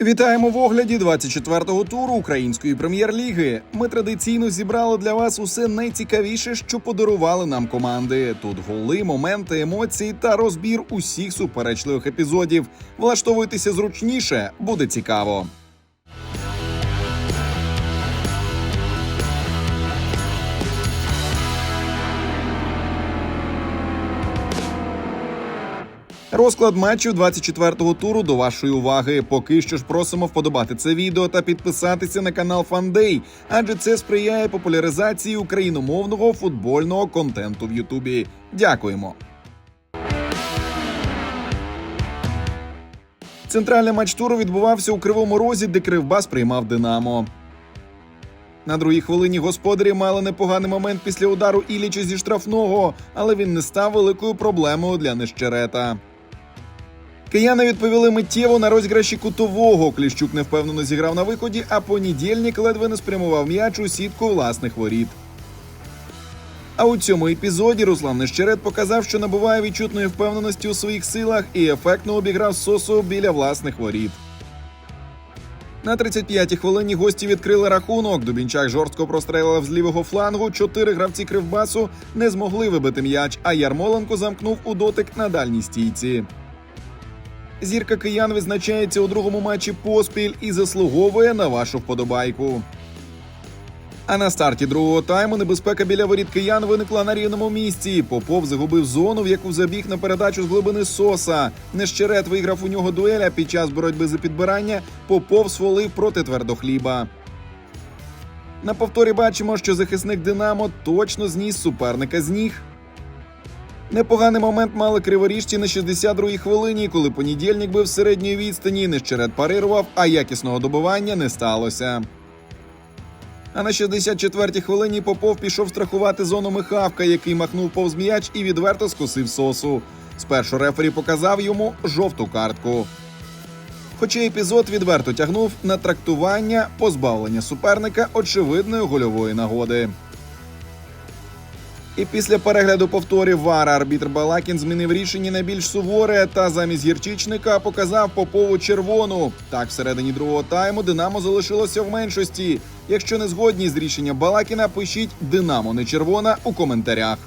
Вітаємо в огляді 24-го туру української прем'єр-ліги. Ми традиційно зібрали для вас усе найцікавіше, що подарували нам команди. Тут голи, моменти, емоції та розбір усіх суперечливих епізодів. Влаштовуйтеся зручніше, буде цікаво. Розклад матчів 24-го туру до вашої уваги. Поки що ж просимо вподобати це відео та підписатися на канал Фандей, адже це сприяє популяризації україномовного футбольного контенту в Ютубі. Дякуємо. Центральний матч туру відбувався у Кривому Розі, де Кривбас приймав Динамо. На другій хвилині господарі мали непоганий момент після удару Іліча зі штрафного, але він не став великою проблемою для нещерета. Кияни відповіли миттєво на розіграші кутового. Кліщук невпевнено зіграв на виході, а понедільник ледве не спрямував м'яч у сітку власних воріт. А у цьому епізоді Руслан Нещерет показав, що набуває відчутної впевненості у своїх силах і ефектно обіграв сосу біля власних воріт. На 35-й хвилині гості відкрили рахунок. Дубінчак жорстко прострелив з лівого флангу. Чотири гравці кривбасу не змогли вибити м'яч, а Ярмоленко замкнув у дотик на дальній стійці. Зірка киян визначається у другому матчі поспіль і заслуговує на вашу вподобайку. А на старті другого тайму небезпека біля воріт киян виникла на рівному місці. Попов загубив зону, в яку забіг на передачу з глибини соса. Нещерет виграв у нього дуель, а під час боротьби за підбирання Попов свалив проти твердохліба. На повторі бачимо, що захисник Динамо точно зніс суперника з ніг. Непоганий момент мали криворіжці на 62-й хвилині, коли понедільник бив середньої відстані, нещерет парирував, а якісного добивання не сталося. А на 64-й хвилині Попов пішов страхувати зону Михавка, який махнув повз м'яч і відверто скосив сосу. Спершу рефері показав йому жовту картку. Хоча епізод відверто тягнув на трактування позбавлення суперника очевидної гольової нагоди. І після перегляду повторів Вара арбітр Балакін змінив рішення на більш суворе та замість гірчичника показав Попову червону. Так, всередині другого тайму Динамо залишилося в меншості. Якщо не згодні з рішенням Балакіна, пишіть Динамо не червона у коментарях.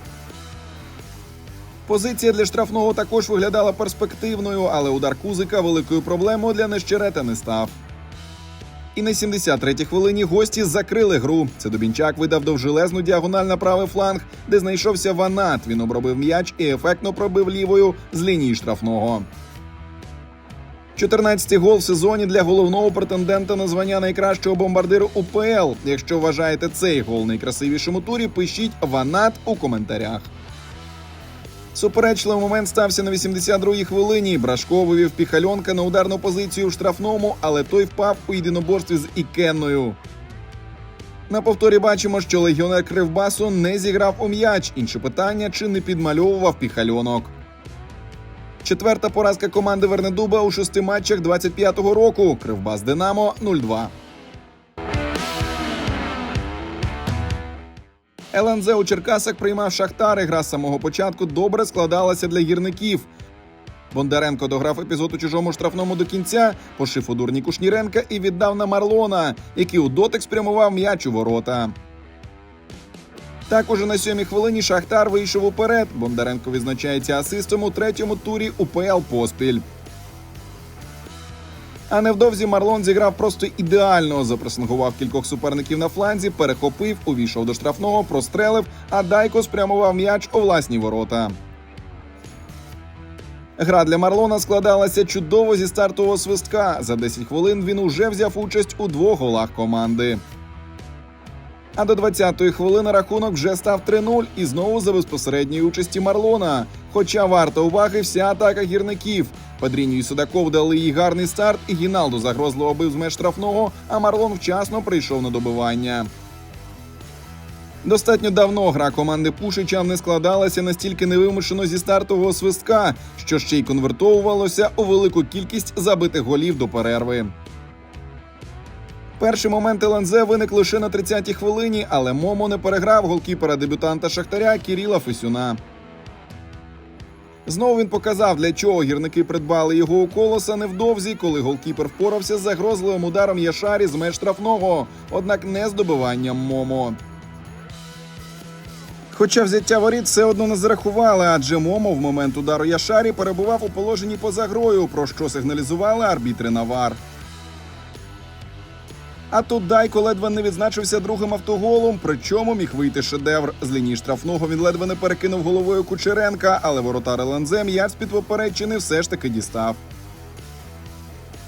Позиція для штрафного також виглядала перспективною, але удар Кузика великою проблемою для нещерета не став. І на 73-й хвилині гості закрили гру. Це Дубінчак видав довжелезну діагональ на правий фланг, де знайшовся Ванат. Він обробив м'яч і ефектно пробив лівою з лінії штрафного. 14-й гол в сезоні для головного претендента на звання найкращого бомбардиру УПЛ. Якщо вважаєте цей гол найкрасивішим у турі, пишіть Ванат у коментарях. Суперечливий момент стався на 82-й хвилині. Брашко вивів піхальонка на ударну позицію в штрафному, але той впав у єдиноборстві з Ікенною. На повторі бачимо, що легіонер Кривбасу не зіграв у м'яч. Інше питання, чи не підмальовував піхальонок. Четверта поразка команди Вернедуба у шести матчах 25-го року. Кривбас Динамо 0-2. ЛНЗ у Черкасах приймав Шахтар. і Гра з самого початку добре складалася для гірників. Бондаренко дограв епізод у чужому штрафному до кінця, пошив у дурні Кушніренка і віддав на Марлона, який у дотик спрямував м'яч у ворота. Також на сьомій хвилині Шахтар вийшов уперед. Бондаренко відзначається асистом у третьому турі УПЛ поспіль. А невдовзі Марлон зіграв просто ідеально. Запресингував кількох суперників на фланзі, перехопив, увійшов до штрафного, прострелив, а Дайко спрямував м'яч у власні ворота. Гра для Марлона складалася чудово зі стартового свистка. За 10 хвилин він уже взяв участь у двох голах команди. А до 20-ї хвилини рахунок вже став 3-0 і знову за безпосередньої участі Марлона. Хоча варта уваги вся атака гірників. Падріню і Судаков дали їй гарний старт, і Гіналду загрозливо бив з меж штрафного, а Марлон вчасно прийшов на добивання. Достатньо давно гра команди Пушича не складалася настільки невимушено зі стартового свистка, що ще й конвертовувалося у велику кількість забитих голів до перерви. Перший момент ЛНЗ виник лише на 30-й хвилині, але Момо не переграв голкіпера дебютанта Шахтаря Кіріла Фесюна. Знову він показав, для чого гірники придбали його у колоса невдовзі, коли голкіпер впорався з загрозливим ударом Яшарі з меж штрафного, однак не з добиванням Момо. Хоча взяття воріт все одно не зарахували, адже Момо в момент удару Яшарі перебував у положенні поза грою, про що сигналізували арбітри Навар. А тут Дайко ледве не відзначився другим автоголом, причому міг вийти шедевр. З лінії штрафного він ледве не перекинув головою Кучеренка, але воротар ЛНЗ м'яч з-під попередчини все ж таки дістав.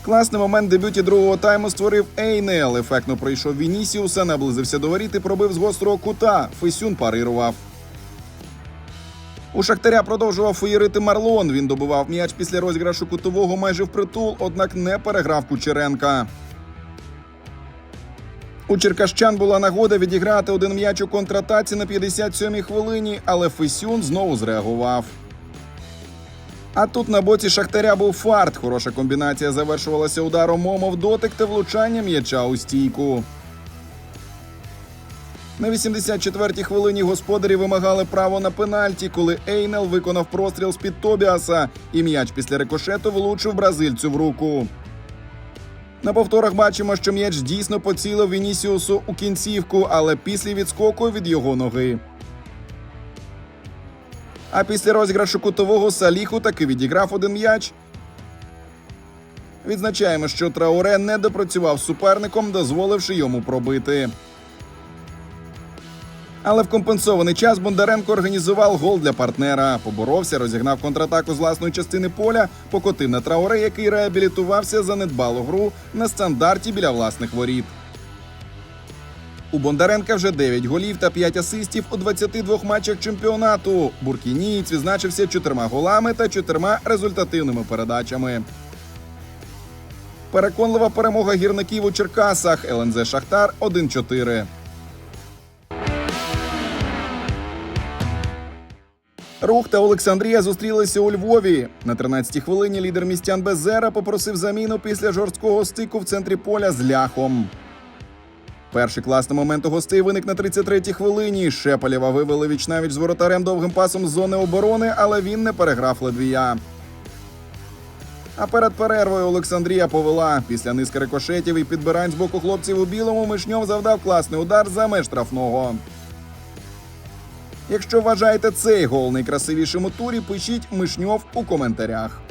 Класний момент дебюті другого тайму створив Ейнел. Ефектно пройшов Вінісіуса, наблизився до воріт і пробив з гострого кута. Фесюн парирував. У Шахтаря продовжував феєрити Марлон. Він добивав м'яч після розіграшу кутового майже впритул, однак не переграв Кучеренка. У Черкащан була нагода відіграти один м'яч у контратаці на 57-й хвилині, але Фесюн знову зреагував. А тут на боці Шахтаря був фарт. Хороша комбінація завершувалася ударом Момо в дотик та влучанням м'яча у стійку. На 84-й хвилині господарі вимагали право на пенальті, коли Ейнел виконав простріл з-під Тобіаса, і м'яч після рикошету влучив бразильцю в руку. На повторах бачимо, що м'яч дійсно поцілив Вінісіусу у кінцівку, але після відскоку від його ноги. А після розіграшу кутового Саліху таки відіграв один м'яч. Відзначаємо, що Трауре не допрацював суперником, дозволивши йому пробити. Але в компенсований час Бондаренко організував гол для партнера. Поборовся, розігнав контратаку з власної частини поля, покотив на трауре, який реабілітувався за недбалу гру на стандарті біля власних воріт. У Бондаренка вже 9 голів та 5 асистів у 22 матчах чемпіонату. Буркінієць відзначився чотирма голами та чотирма результативними передачами. Переконлива перемога гірників у Черкасах. ЛНЗ Шахтар 1-4. Рух та Олександрія зустрілися у Львові. На 13-й хвилині лідер містян Безера попросив заміну після жорсткого стику в центрі поля з ляхом. Перший класний момент у гостей виник на 33-й хвилині. Шепалєва вивели вічнавіч з воротарем довгим пасом з зони оборони, але він не переграв Ледвія. А перед перервою Олександрія повела. Після низки рикошетів і підбирань з боку хлопців у білому Мишньов завдав класний удар за меж штрафного. Якщо вважаєте цей гол найкрасивішим у турі, пишіть Мишньов у коментарях.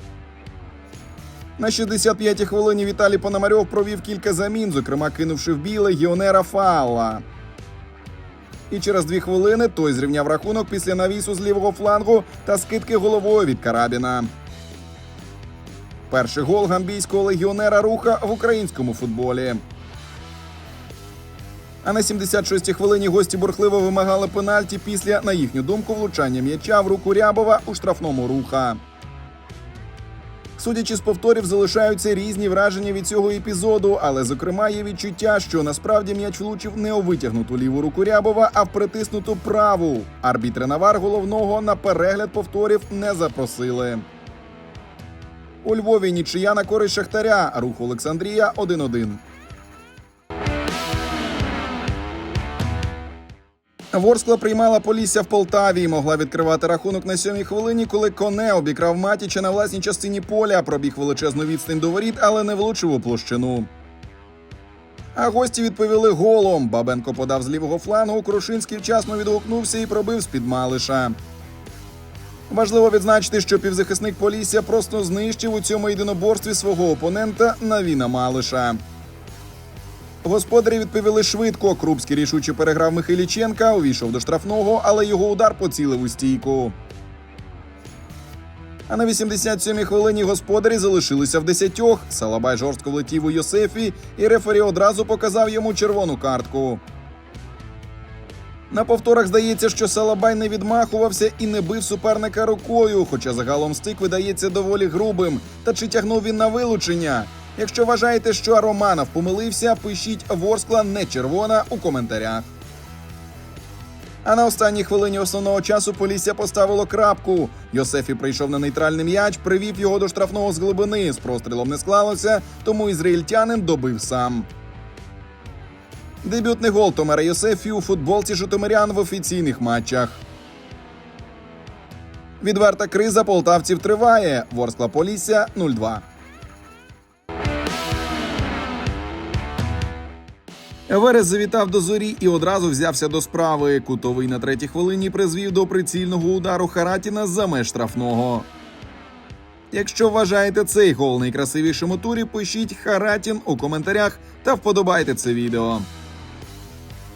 На 65-й хвилині Віталій Пономарьов провів кілька замін, зокрема кинувши в біле гіонера Фаула. І через дві хвилини той зрівняв рахунок після навісу з лівого флангу та скидки головою від Карабіна. Перший гол гамбійського легіонера руха в українському футболі. А на 76-й хвилині гості бурхливо вимагали пенальті після, на їхню думку, влучання м'яча в руку Рябова у штрафному руха. Судячи з повторів, залишаються різні враження від цього епізоду, але зокрема є відчуття, що насправді м'яч влучив не у витягнуту ліву руку Рябова, а в притиснуту праву. Арбітри Навар головного на перегляд повторів не запросили. У Львові нічия на користь Шахтаря. Рух Олександрія 1-1. Ворскла приймала Полісся в Полтаві і могла відкривати рахунок на сьомій хвилині, коли коне обікрав Матіча на власній частині поля, пробіг величезну відстань до воріт, але не влучив у площину. А гості відповіли голом. Бабенко подав з лівого флангу. Крушинський вчасно відгукнувся і пробив з-під Малиша. Важливо відзначити, що півзахисник Полісся просто знищив у цьому єдиноборстві свого опонента Навіна Малиша. Господарі відповіли швидко. Крупський рішуче переграв Михайліченка, увійшов до штрафного, але його удар поцілив у стійку. А на 87-й хвилині господарі залишилися в десятьох. Салабай жорстко влетів у Йосефі, і рефері одразу показав йому червону картку. На повторах здається, що Салабай не відмахувався і не бив суперника рукою, хоча загалом стик видається доволі грубим. Та чи тягнув він на вилучення? Якщо вважаєте, що Романов помилився, пишіть Ворскла не червона у коментарях. А на останній хвилині основного часу Полісся поставило крапку. Йосефі прийшов на нейтральний м'яч, привів його до штрафного з глибини. З прострілом не склалося, тому ізраїльтянин добив сам. Дебютний гол Томера Йосефі у футболці Житомирян в офіційних матчах. Відверта криза полтавців триває. Ворскла Полісся 0-2. Верес завітав до зорі і одразу взявся до справи. Кутовий на третій хвилині призвів до прицільного удару Харатіна за меж штрафного. Якщо вважаєте цей гол найкрасивішим у турі, пишіть Харатін у коментарях та вподобайте це відео.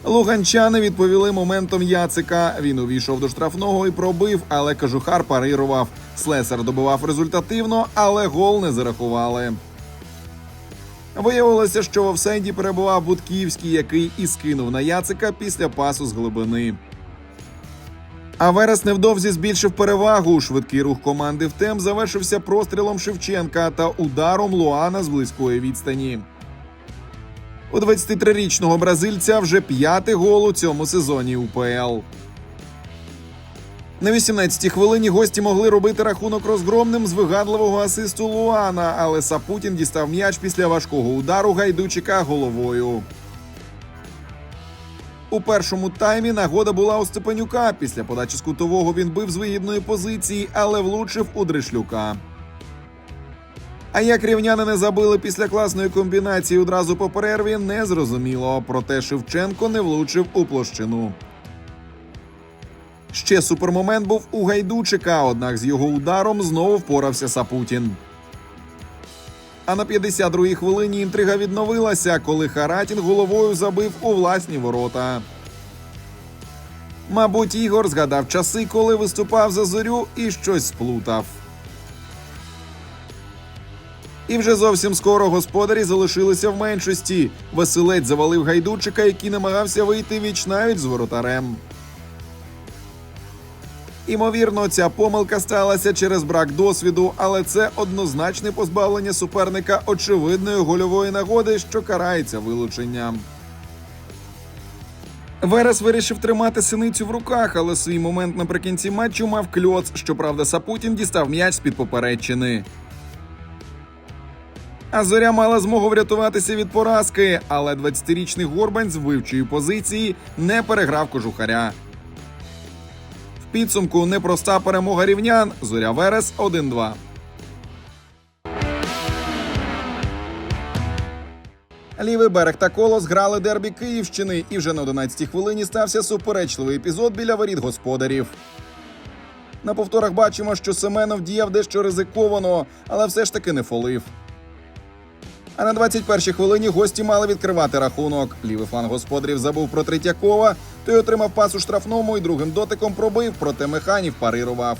Луганчани відповіли моментом Яцика. Він увійшов до штрафного і пробив, але кажухар парирував. Слесар добивав результативно, але гол не зарахували. Виявилося, що в офсайді перебував Будківський, який і скинув на Яцика після пасу з глибини. А Верес невдовзі збільшив перевагу. Швидкий рух команди в темп завершився прострілом Шевченка та ударом Луана з близької відстані. У 23-річного бразильця вже п'ятий гол у цьому сезоні УПЛ. На 18-й хвилині гості могли робити рахунок розгромним з вигадливого асисту Луана, але Сапутін дістав м'яч після важкого удару гайдучика головою. У першому таймі нагода була у Степанюка. Після подачі з кутового він бив з вигідної позиції, але влучив у Дришлюка. А як рівняни не забили після класної комбінації одразу по перерві, не зрозуміло. Проте Шевченко не влучив у площину. Ще супермомент був у Гайдучика, однак з його ударом знову впорався Сапутін. А на 52-й хвилині інтрига відновилася, коли Харатін головою забив у власні ворота. Мабуть, Ігор згадав часи, коли виступав за зорю і щось сплутав. І вже зовсім скоро господарі залишилися в меншості. Василець завалив гайдучика, який намагався вийти віч навіть з воротарем. Імовірно, ця помилка сталася через брак досвіду, але це однозначне позбавлення суперника очевидної гольової нагоди, що карається вилученням. Верес вирішив тримати синицю в руках, але свій момент наприкінці матчу мав кльоц. Щоправда, Сапутін дістав м'яч з-під попередчини. А зоря мала змогу врятуватися від поразки, але 20-річний Горбань з вивчої позиції не переграв кожухаря. Підсумку непроста перемога рівнян. Зоря Верес 1-2. Лівий берег та колос грали дербі Київщини, і вже на 11-й хвилині стався суперечливий епізод біля воріт господарів. На повторах бачимо, що Семенов діяв дещо ризиковано, але все ж таки не фолив. А на 21-й хвилині гості мали відкривати рахунок. Лівий фланг господарів забув про Третьякова, той отримав пас у штрафному і другим дотиком пробив, проте механів парирував.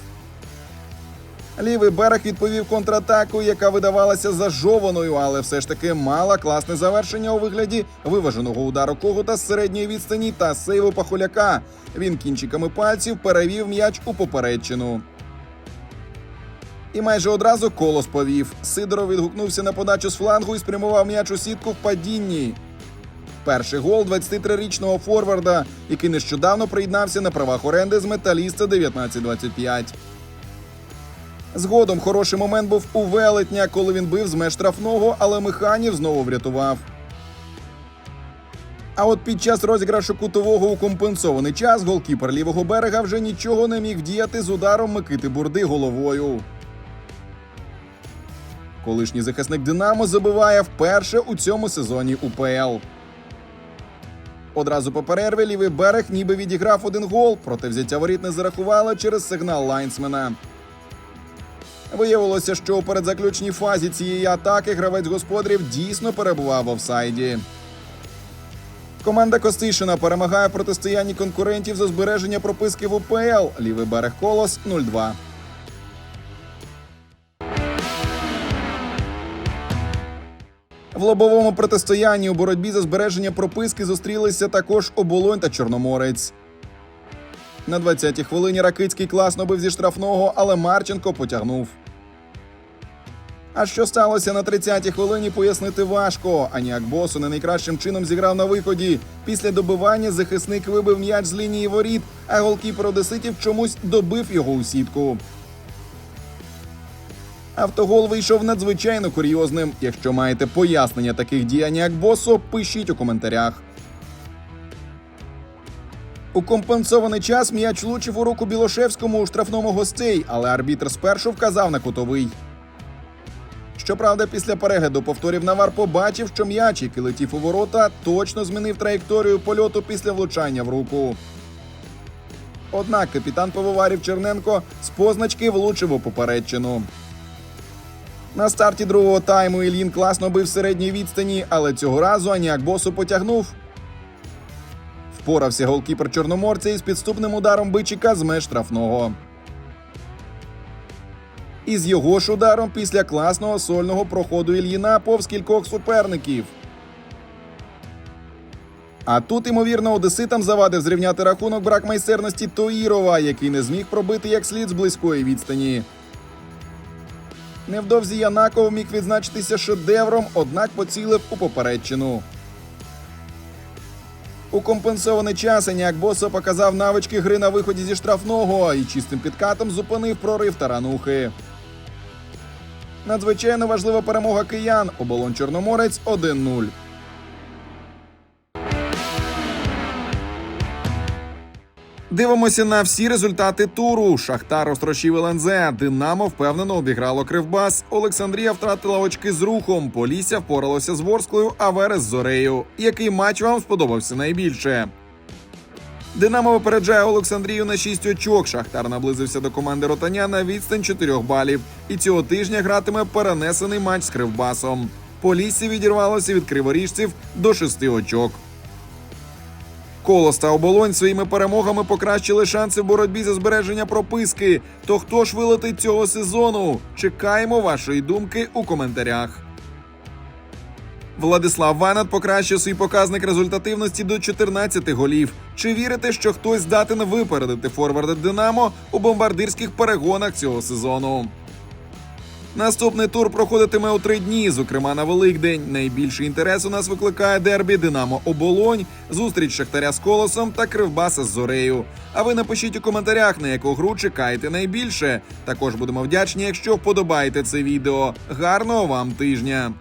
Лівий берег відповів контратакою, яка видавалася зажованою, але все ж таки мала класне завершення у вигляді виваженого удару когута з середньої відстані та сейву пахуляка. Він кінчиками пальців перевів м'яч у попередчину. І майже одразу колос повів. Сидоров відгукнувся на подачу з флангу і спрямував м'яч у сітку в падінні. Перший гол 23-річного форварда, який нещодавно приєднався на правах оренди з металіста 19-25. Згодом хороший момент був у велетня, коли він бив з меж штрафного, але механів знову врятував. А от під час розіграшу кутового у компенсований час голкіпер лівого берега вже нічого не міг вдіяти з ударом Микити Бурди головою. Колишній захисник Динамо забиває вперше у цьому сезоні УПЛ. Одразу по перерві лівий берег ніби відіграв один гол, проте взяття воріт не зарахували через сигнал лайнсмена. Виявилося, що у передзаключній фазі цієї атаки гравець господарів дійсно перебував в офсайді. Команда Костишина перемагає протистоянні конкурентів за збереження прописки в УПЛ. Лівий берег Колос 0-2. В лобовому протистоянні у боротьбі за збереження прописки зустрілися також Оболонь та Чорноморець. На 20-й хвилині Ракицький класно бив зі штрафного, але Марченко потягнув. А що сталося на 30-й хвилині, пояснити важко. Аніак Босу не найкращим чином зіграв на виході. Після добивання захисник вибив м'яч з лінії воріт, а голкіпер Одеситів чомусь добив його у сітку. Автогол вийшов надзвичайно курйозним. Якщо маєте пояснення таких дій Аніак Босу, пишіть у коментарях. У компенсований час м'яч влучив у руку Білошевському у штрафному гостей, але арбітр спершу вказав на кутовий. Щоправда, після перегляду повторів Навар побачив, що м'яч, який летів у ворота, точно змінив траєкторію польоту після влучання в руку. Однак капітан пивоварів Черненко з позначки влучив у попередчину. На старті другого тайму Ільїн класно бив середній відстані, але цього разу Аніак Босу потягнув. Впорався голкіпер чорноморця із підступним ударом бичика з меж штрафного. Із його ж ударом після класного сольного проходу Ільїна повз кількох суперників. А тут, ймовірно, одеситам завадив зрівняти рахунок брак майстерності Тоїрова, який не зміг пробити як слід з близької відстані. Невдовзі Янаков міг відзначитися шедевром, однак поцілив у попередчину. У компенсований час Еніак Босо показав навички гри на виході зі штрафного і чистим підкатом зупинив прорив таранухи. Надзвичайно важлива перемога киян. Оболон Чорноморець 1-0. Дивимося на всі результати туру. Шахтар розтрощив ЛНЗ, Динамо впевнено обіграло Кривбас. Олександрія втратила очки з рухом. Полісся впоралося з Ворсклою, а Верес з Зорею. Який матч вам сподобався найбільше? Динамо випереджає Олександрію на 6 очок. Шахтар наблизився до команди Ротаня на відстань 4 балів. І цього тижня гратиме перенесений матч з Кривбасом. Полісся відірвалося від криворіжців до 6 очок. Колос та оболонь своїми перемогами покращили шанси в боротьбі за збереження прописки. То хто ж вилетить цього сезону? Чекаємо вашої думки у коментарях. Владислав Ванат покращив свій показник результативності до 14 голів. Чи вірите, що хтось здатен випередити форварда Динамо у бомбардирських перегонах цього сезону? Наступний тур проходитиме у три дні, зокрема на Великдень. Найбільший інтерес у нас викликає дербі Динамо Оболонь, зустріч Шахтаря з Колосом та Кривбаса з Зорею. А ви напишіть у коментарях, на яку гру чекаєте найбільше. Також будемо вдячні, якщо вподобаєте це відео. Гарного вам тижня!